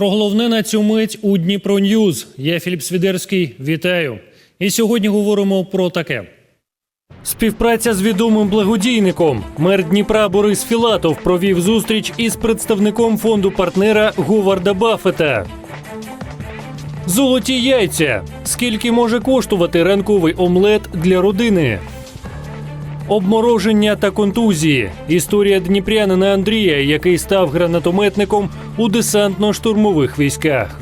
Про головне на цю мить у Дніпро Ньюз. Я Філіп Свідерський. Вітаю. І сьогодні говоримо про таке. Співпраця з відомим благодійником. Мер Дніпра Борис Філатов провів зустріч із представником фонду партнера Говарда Баффета. Золоті яйця. Скільки може коштувати ранковий омлет для родини? Обмороження та контузії. Історія дніпрянина Андрія, який став гранатометником у десантно-штурмових військах.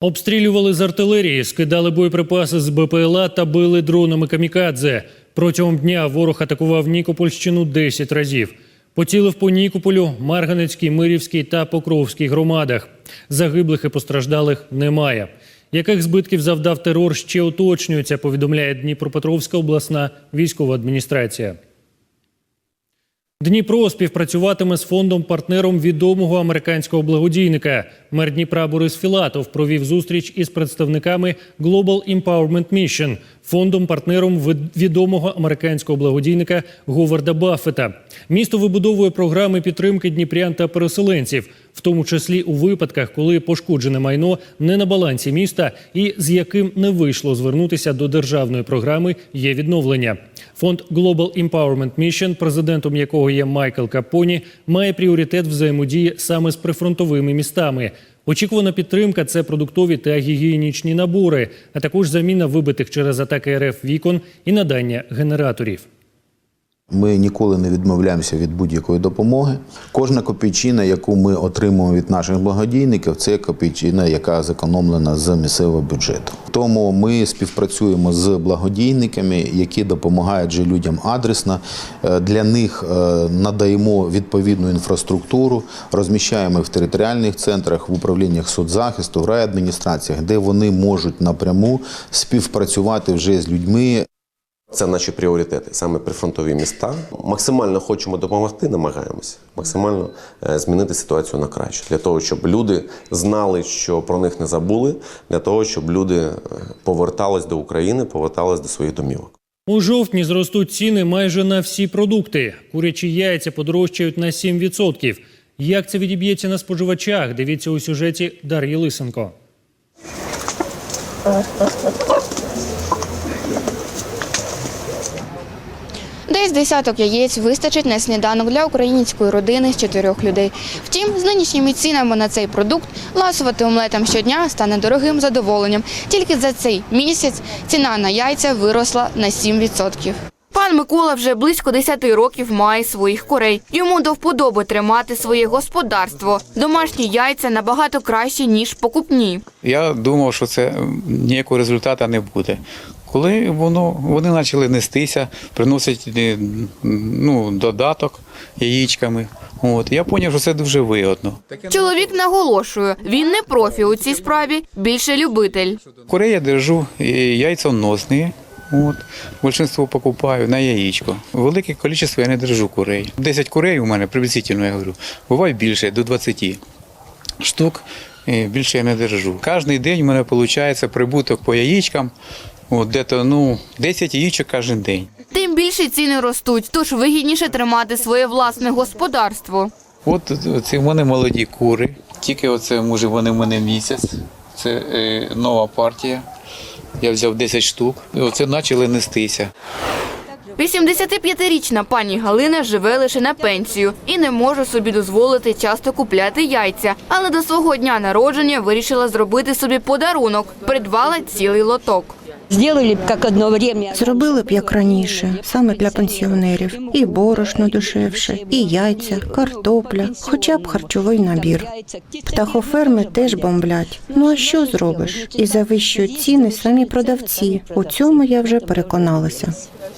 Обстрілювали з артилерії, скидали боєприпаси з БПЛА та били дронами камікадзе. Протягом дня ворог атакував Нікопольщину 10 разів. Поцілив по Нікополю, Марганецькій, Мирівській та Покровській громадах. Загиблих і постраждалих немає. Яких збитків завдав терор, ще уточнюється, повідомляє Дніпропетровська обласна військова адміністрація. Дніпро співпрацюватиме з фондом партнером відомого американського благодійника. Мер Дніпра Борис Філатов провів зустріч із представниками Global Empowerment Mission, фондом партнером від- відомого американського благодійника Говарда Баффета. Місто вибудовує програми підтримки дніпрян та переселенців, в тому числі у випадках, коли пошкоджене майно не на балансі міста і з яким не вийшло звернутися до державної програми є відновлення. Фонд Global Empowerment Mission, президентом якого є Майкл Капоні, має пріоритет взаємодії саме з прифронтовими містами. Очікувана підтримка це продуктові та гігієнічні набори, а також заміна вибитих через атаки РФ вікон і надання генераторів. Ми ніколи не відмовляємося від будь-якої допомоги. Кожна копійчина, яку ми отримуємо від наших благодійників, це копійчина, яка зекономлена з місцевого бюджету. Тому ми співпрацюємо з благодійниками, які допомагають людям адресно. Е, Для них е, надаємо відповідну інфраструктуру, розміщаємо в територіальних центрах, в управліннях соцзахисту, в райадміністраціях, де вони можуть напряму співпрацювати вже з людьми, Це наші пріоритети, саме прифронтові міста. Максимально хочемо допомогти, намагаємося максимально е, змінити ситуацію на краще, для того, щоб люди знали, що про них не забули, для того, щоб люди е, повертались до України, повертались до своїх домівок. У жовтні зростуть ціни майже на всі продукти. Курячі яйця подорожчають на 7%. Як це відіб'ється на споживачах? Дивіться у сюжеті Дар'ї Лисенко. Десь десяток яєць вистачить на сніданок для української родини з чотирьох людей. Втім, з нинішніми цінами на цей продукт ласувати омлетом щодня стане дорогим задоволенням. Тільки за цей місяць ціна на яйця виросла на 7%. Пан Микола вже близько 10 років має своїх курей. Йому до вподоби тримати своє господарство. Домашні яйця набагато кращі, ніж покупні. Я думав, що це ніякого результату не буде. Коли воно, вони почали нестися, приносять е, ну, додаток яєчками, от, я зрозумів, що це дуже вигодно. Чоловік наголошує, він не профі у цій справі, більше любитель. Курей я держу е, яйцоносні. От, большинство покупаю на яєчко. Велике кількість я не держу курей. 10 курей у мене приблизительно, я говорю. Буває більше, до 20 штук. е, Більше я не держу. Кожен день у мене виходить прибуток по яєчкам. От, де-то, ну, 10 яєчок кожен день. Тим більше ціни ростуть, тож вигідніше тримати своє власне господарство. От це в мене молоді кури. Тільки оце, може, вони в мене місяць. Це е, нова партія. Я взяв 10 штук. І оце почали нестися. 85-річна пані Галина живе лише на пенсію і не може собі дозволити часто купляти яйця. Але до свого дня народження вирішила зробити собі подарунок. Придбала цілий лоток. Сделали б як одно. Зробили б як раніше, саме для пенсіонерів. І борошно дешевше, і яйця, картопля, хоча б харчовий набір. Птахоферми теж бомблять. Ну а що зробиш? І завищують ціни самі продавці. У цьому я вже переконалася.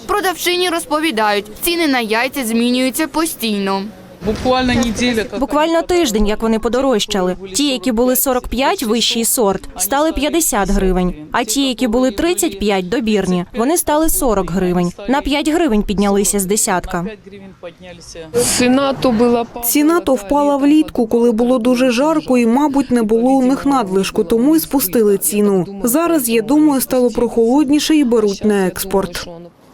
Продавчині розповідають, ціни на яйця змінюються постійно. Буквально неделя. как Буквально тиждень, як вони подорожчали. Ті, які були 45, вищий сорт, стали 50 гривень. А ті, які були 35, добірні, вони стали 40 гривень. На 5 гривень піднялися з десятка. 5 гривен поднялись. Ціна то була Ціна то впала влітку, коли було дуже жарко і, мабуть, не було у них надлишку, тому і спустили ціну. Зараз, я думаю, стало прохолодніше і беруть на експорт.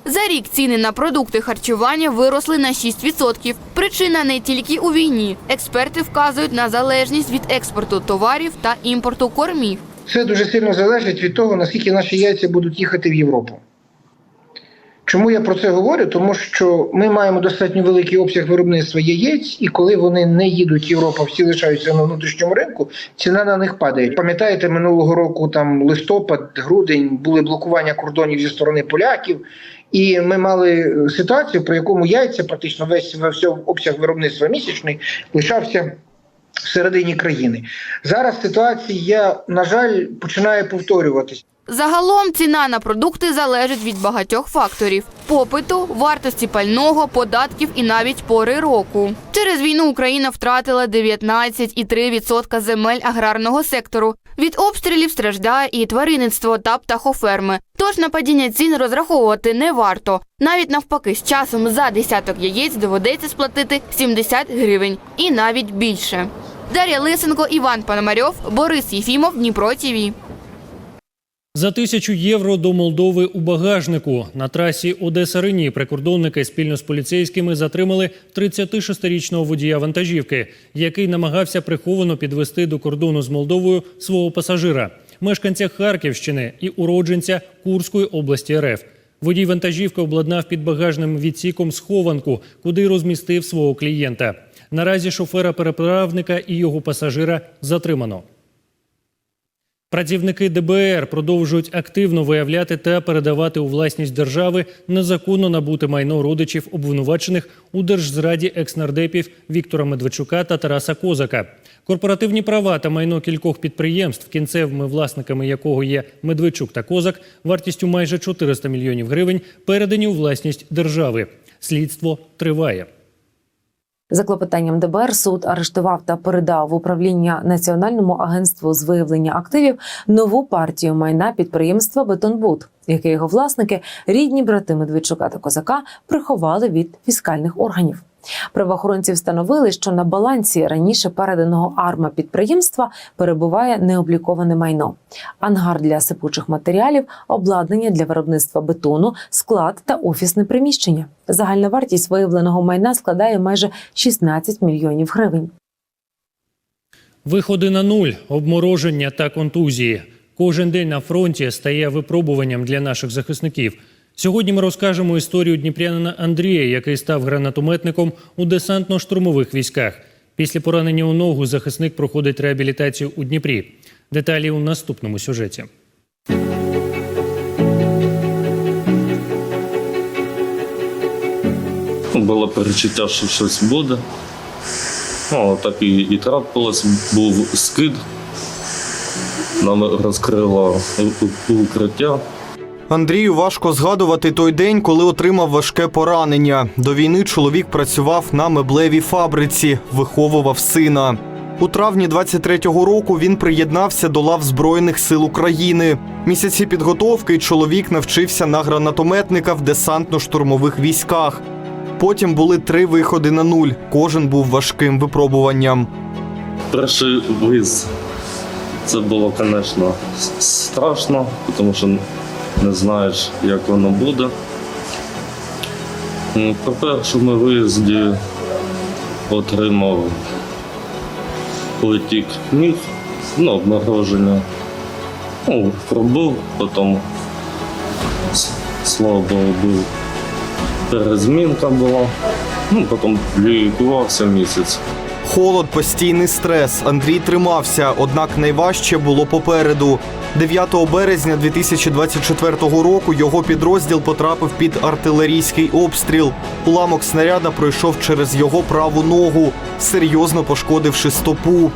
За рік ціни на продукти харчування виросли на 6%. Причина не тільки у війні. Експерти вказують на залежність від експорту товарів та імпорту кормів. Це дуже сильно залежить від того, наскільки наші яйця будуть їхати в Європу. Чому я про це говорю? Тому що ми маємо достатньо великий обсяг виробництва яєць, і коли вони не їдуть в Європу, всі лишаються на внутрішньому ринку, ціна на них падає. Пам'ятаєте, минулого року там листопад, грудень були блокування кордонів зі сторони поляків, і ми мали ситуацію, при якому яйця практично весь весь обсяг виробництва місячний лишався всередині країни. Зараз ситуація, на жаль, починає повторюватися. Загалом ціна на продукти залежить від багатьох факторів: попиту, вартості пального, податків і навіть пори року. Через війну Україна втратила 19,3% земель аграрного сектору. Від обстрілів страждає і тваринництво та птахоферми. Тож на падіння цін розраховувати не варто. Навіть навпаки, з часом за десяток яєць доведеться сплатити 70 гривень і навіть більше. Дар'я Лисенко, Іван Пономарьов, Борис Єфімов, Дніпро ТІВІ. За тисячу євро до Молдови у багажнику на трасі Одеса Рені прикордонники спільно з поліцейськими затримали 36-річного водія вантажівки, який намагався приховано підвести до кордону з Молдовою свого пасажира, мешканця Харківщини і уродженця Курської області РФ. Водій вантажівки обладнав під багажним відсіком схованку, куди розмістив свого клієнта. Наразі шофера переправника і його пасажира затримано. Працівники ДБР продовжують активно виявляти та передавати у власність держави незаконно набуте майно родичів обвинувачених у держзраді екснардепів Віктора Медведчука та Тараса Козака. Корпоративні права та майно кількох підприємств, кінцевими власниками якого є Медведчук та Козак, вартістю майже 400 мільйонів гривень, передані у власність держави. Слідство триває. За клопотанням ДБР суд арештував та передав в управління Національному агентству з виявлення активів нову партію майна підприємства Бетонбуд, яке його власники, рідні брати Медведчука та Козака, приховали від фіскальних органів. Правоохоронці встановили, що на балансі раніше переданого арма підприємства перебуває необліковане майно, ангар для сипучих матеріалів, обладнання для виробництва бетону, склад та офісне приміщення. Загальна вартість виявленого майна складає майже 16 мільйонів гривень. Виходи на нуль, обмороження та контузії. Кожен день на фронті стає випробуванням для наших захисників. Сьогодні ми розкажемо історію дніпрянина Андрія, який став гранатометником у десантно-штурмових військах. Після поранення у ногу захисник проходить реабілітацію у Дніпрі. Деталі у наступному сюжеті. Було перечуття, що щось буде. Ну, так і, і трапилось, був скид. Нам розкрило укриття. Андрію важко згадувати той день, коли отримав важке поранення. До війни чоловік працював на меблевій фабриці, виховував сина. У травні 23-го року він приєднався до лав Збройних сил України. Місяці підготовки чоловік навчився на гранатометника в десантно-штурмових військах. Потім були три виходи на нуль. Кожен був важким випробуванням. Перший виїзд це було, звісно, страшно, тому що не знаєш, як воно буде. М, При першому виїзді отримав потік ніг, ну, обмороження. Ну, пробув, потім, слава Богу, був перезмінка була. Ну, потім лікувався місяць. Холод, постійний стрес. Андрій тримався, однак найважче було попереду. 9 березня 2024 року його підрозділ потрапив під артилерійський обстріл. Уламок снаряда пройшов через його праву ногу, серйозно пошкодивши стопу.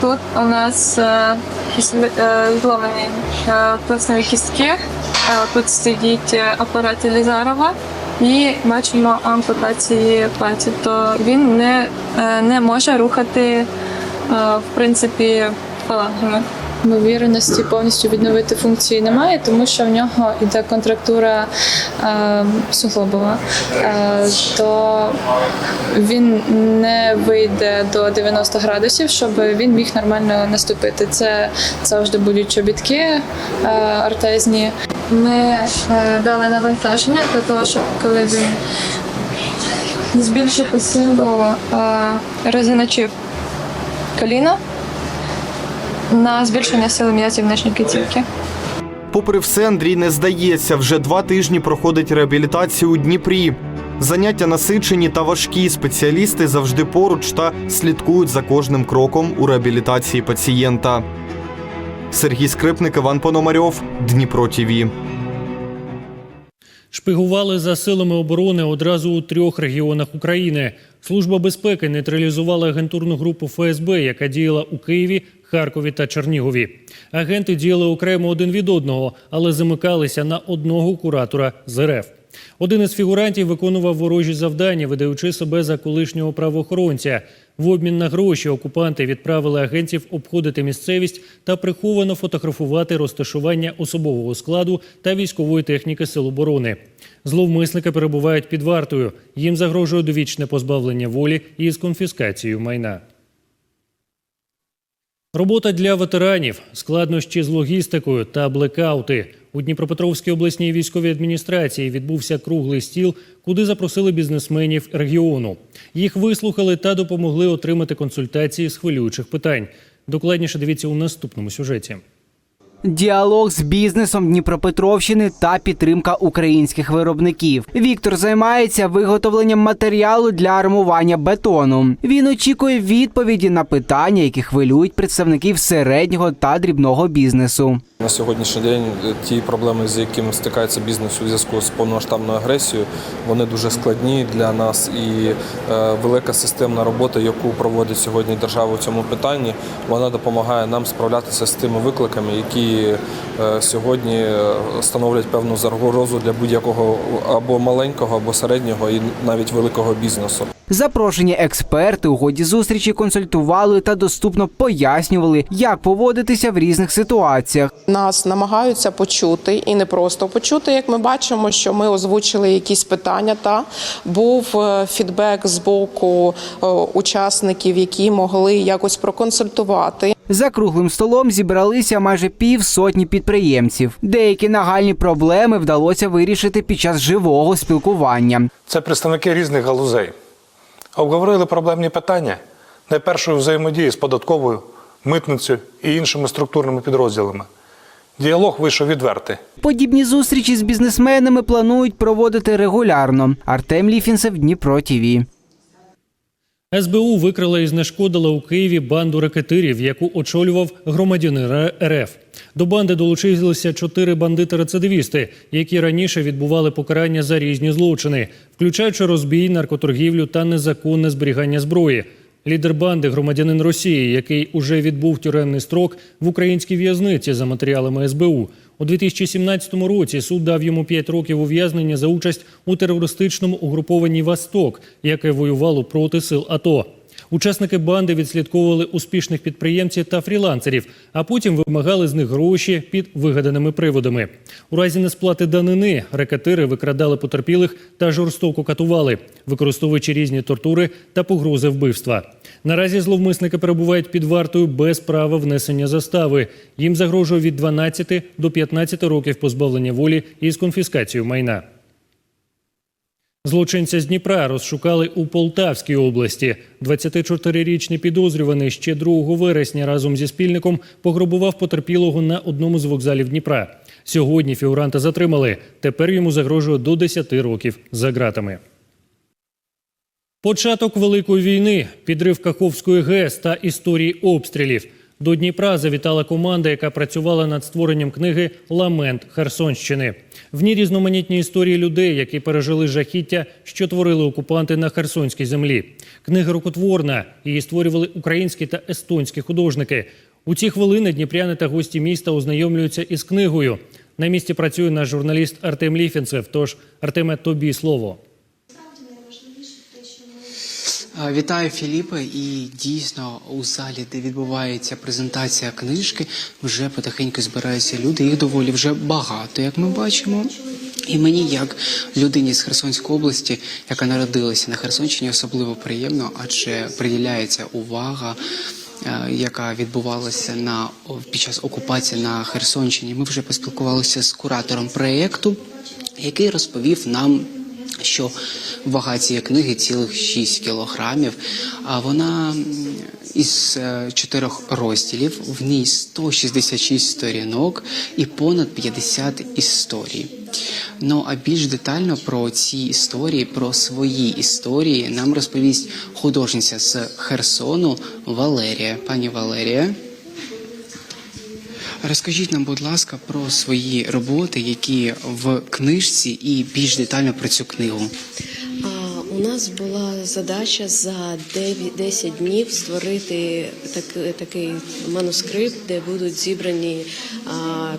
Тут у нас е, е, зломані е, кістки. Е, Тут е, апарат Елізарова. І бачимо ампутації пальців. То він не, е, не може рухати е, в принципі фалангами. Ймовірності повністю відновити функції немає, тому що в нього йде контрактура е, суглобова, е, то він не вийде до 90 градусів, щоб він міг нормально наступити. Це завжди будуть чобітки е, артезні. Ми е, дали навантаження для того, щоб коли він збільшити силу е, розіначив коліна на збільшення сили м'язів нижньої кінцівки. Попри все, Андрій не здається. Вже два тижні проходить реабілітацію у Дніпрі. Заняття насичені та важкі. Спеціалісти завжди поруч та слідкують за кожним кроком у реабілітації пацієнта. Сергій Скрипник, Іван Пономарьов, Дніпро ТІВІ. Шпигували за силами оборони одразу у трьох регіонах України. Служба безпеки нейтралізувала агентурну групу ФСБ, яка діяла у Києві, Харкові та Чернігові. Агенти діяли окремо один від одного, але замикалися на одного куратора з РФ. Один із фігурантів виконував ворожі завдання, видаючи себе за колишнього правоохоронця. В обмін на гроші окупанти відправили агентів обходити місцевість та приховано фотографувати розташування особового складу та військової техніки Сил оборони. Зловмисники перебувають під вартою. Їм загрожує довічне позбавлення волі із конфіскацією майна. Робота для ветеранів, складнощі з логістикою та блекаути. У Дніпропетровській обласній військовій адміністрації відбувся круглий стіл, куди запросили бізнесменів регіону. Їх вислухали та допомогли отримати консультації з хвилюючих питань. Докладніше дивіться у наступному сюжеті. Діалог з бізнесом Дніпропетровщини та підтримка українських виробників. Віктор займається виготовленням матеріалу для армування бетону. Він очікує відповіді на питання, які хвилюють представників середнього та дрібного бізнесу. На сьогоднішній день е, ті проблеми, з якими стикається бізнес у зв'язку з повномасштабною агресією, вони дуже складні для нас. І е, велика системна робота, яку проводить сьогодні держава у цьому питанні, вона допомагає нам справлятися з тими викликами, які е, сьогодні становлять певну загрозу для будь-якого або маленького, або середнього, і навіть великого бізнесу. Запрошені експерти у ході зустрічі консультували та доступно пояснювали, як поводитися в різних ситуаціях. Нас намагаються почути і не просто почути. Як ми бачимо, що ми озвучили якісь питання. Та був е, фідбек з боку е, учасників, які могли якось проконсультувати. За круглим столом зібралися майже півсотні підприємців. Деякі нагальні проблеми вдалося вирішити під час живого спілкування. Це представники різних галузей. Обговорили проблемні питання найпершої взаємодії з податковою, митницею і іншими структурними підрозділами. Діалог вийшов відвертий. Подібні зустрічі з бізнесменами планують проводити регулярно. Артем Ліфінцев, Дніпро ТІВІ. СБУ викрила і знешкодила у Києві банду ракетирів, яку очолював громадянин РФ. До банди долучилися чотири бандити-рецидивісти, які раніше відбували покарання за різні злочини, включаючи розбій, наркоторгівлю та незаконне зберігання зброї. Лідер банди громадянин Росії, який уже відбув тюремний строк в українській в'язниці за матеріалами СБУ. У 2017 році суд дав йому 5 років ув'язнення за участь у терористичному угрупованні Восток, яке воювало проти сил АТО. Учасники банди відслідковували успішних підприємців та фрілансерів, а потім вимагали з них гроші під вигаданими приводами. У разі несплати данини рекетири викрадали потерпілих та жорстоко катували, використовуючи різні тортури та погрози вбивства. Наразі зловмисники перебувають під вартою без права внесення застави. Їм загрожує від 12 до 15 років позбавлення волі із конфіскацією майна. Злочинця з Дніпра розшукали у Полтавській області. 24-річний підозрюваний ще 2 вересня разом зі спільником пограбував потерпілого на одному з вокзалів Дніпра. Сьогодні фігуранта затримали. Тепер йому загрожує до 10 років за ґратами. Початок Великої війни, підрив Каховської ГЕС та історії обстрілів. До Дніпра завітала команда, яка працювала над створенням книги Ламент Херсонщини. В ній різноманітні історії людей, які пережили жахіття, що творили окупанти на Херсонській землі. Книга рукотворна. Її створювали українські та естонські художники. У ці хвилини дніпряни та гості міста ознайомлюються із книгою. На місці працює наш журналіст Артем Ліфінцев. Тож, Артеме, тобі слово. Вітаю Філіпе, і дійсно у залі, де відбувається презентація книжки, вже потихеньку збираються люди. Їх доволі вже багато, як ми бачимо. І мені, як людині з Херсонської області, яка народилася на Херсонщині, особливо приємно, адже приділяється увага яка відбувалася на під час окупації на Херсонщині. Ми вже поспілкувалися з куратором проєкту, який розповів нам. Що вага цієї книги цілих 6 кілограмів, а вона із е, чотирьох розділів, в ній 166 сторінок і понад 50 історій. Ну а більш детально про ці історії, про свої історії нам розповість художниця з Херсону Валерія. Пані Валерія. Розкажіть нам, будь ласка, про свої роботи, які в книжці, і більш детально про цю книгу. А, у нас була задача за 9, 10 днів створити так, такий манускрипт, де будуть зібрані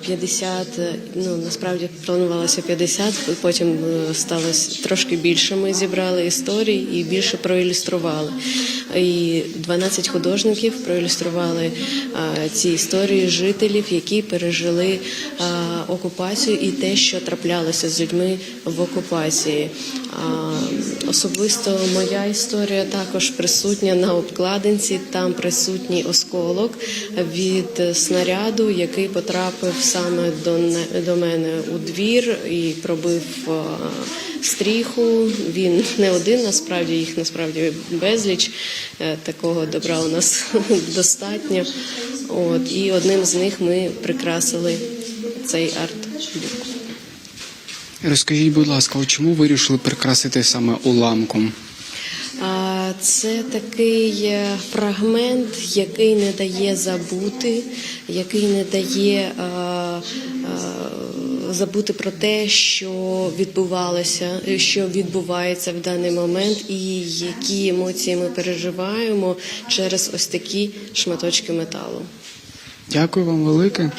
50, ну насправді планувалося 50, потім е, сталося трошки більше. Ми зібрали історій і більше проілюстрували. І 12 художників проілюстрували а, ці історії жителів, які пережили а, окупацію і те, що траплялося з людьми в окупації. А, Особисто моя історія також присутня на обкладинці. Там присутній осколок від снаряду, який потрапив саме до, мене у двір і пробив а, стріху. Він не один, насправді їх насправді безліч. Е, Такого добра у нас достатньо. От, і одним з них ми прикрасили цей арт-бук. Розкажіть, будь ласка, чому вирішили прикрасити саме уламком? Це такий е, фрагмент, який не дає забути, який не дає а, а, забути про те, що відбувалося, що відбувається в даний момент, і які емоції ми переживаємо через ось такі шматочки металу. Дякую вам велике.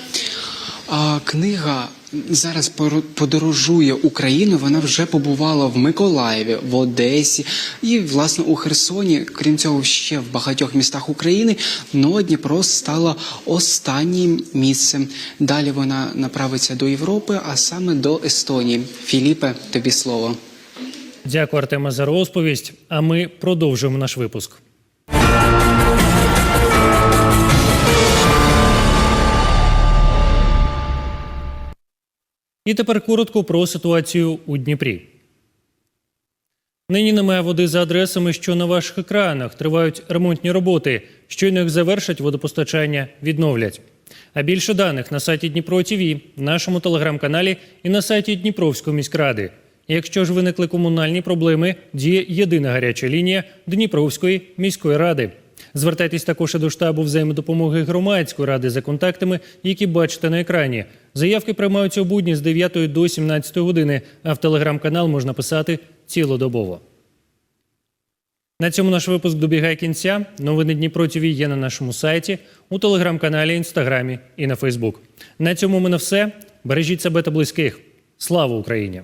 А книга зараз подорожує Україну. Вона вже побувала в Миколаєві, в Одесі і, власне, у Херсоні. Крім цього, ще в багатьох містах України. Но Дніпро стала останнім місцем. Далі вона направиться до Європи, а саме до Естонії. Філіпе, тобі слово. Дякую, Артема, за розповість. А ми продовжуємо наш випуск. І тепер коротко про ситуацію у Дніпрі. Нині немає води за адресами, що на ваших екранах тривають ремонтні роботи. Щойно їх завершать, водопостачання відновлять. А більше даних на сайті Дніпро ТІВІ, нашому телеграм-каналі і на сайті Дніпровської міськради. Якщо ж виникли комунальні проблеми, діє єдина гаряча лінія Дніпровської міської ради. Звертайтесь також і до штабу взаємодопомоги громадської ради за контактами, які бачите на екрані. Заявки приймаються у будні з 9 до 17 години, а в телеграм-канал можна писати цілодобово. На цьому наш випуск добігає кінця. Новини Дніпро ТВ є на нашому сайті, у телеграм-каналі, інстаграмі і на Фейсбук. На цьому ми на все. Бережіть себе та близьких. Слава Україні!